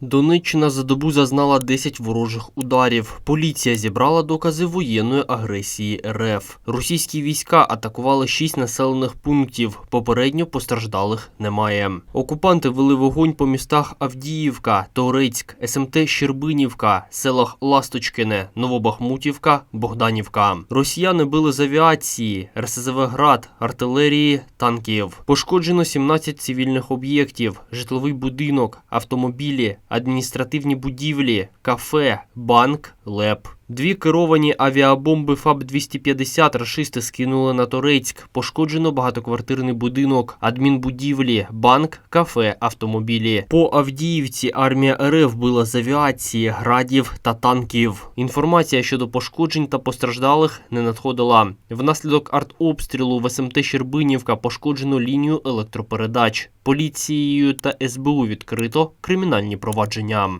Донеччина за добу зазнала 10 ворожих ударів. Поліція зібрала докази воєнної агресії РФ. Російські війська атакували 6 населених пунктів. Попередньо постраждалих немає. Окупанти вели вогонь по містах Авдіївка, Торецьк, СМТ Щербинівка, селах Ласточкине, Новобахмутівка, Богданівка. Росіяни били з авіації, РСЗВ град, артилерії, танків. Пошкоджено 17 цивільних об'єктів, житловий будинок, автомобілі, адміністративні будівлі, кафе, банк, ЛЕП. Дві керовані авіабомби ФАБ-250 рашисти скинули на Торецьк. Пошкоджено багатоквартирний будинок, адмінбудівлі, банк, кафе, автомобілі. По Авдіївці армія РФ била з авіації, градів та танків. Інформація щодо пошкоджень та постраждалих не надходила. Внаслідок артобстрілу в СМТ Щербинівка пошкоджено лінію електропередач. Поліцією та СБУ відкрито кримінальні провадження.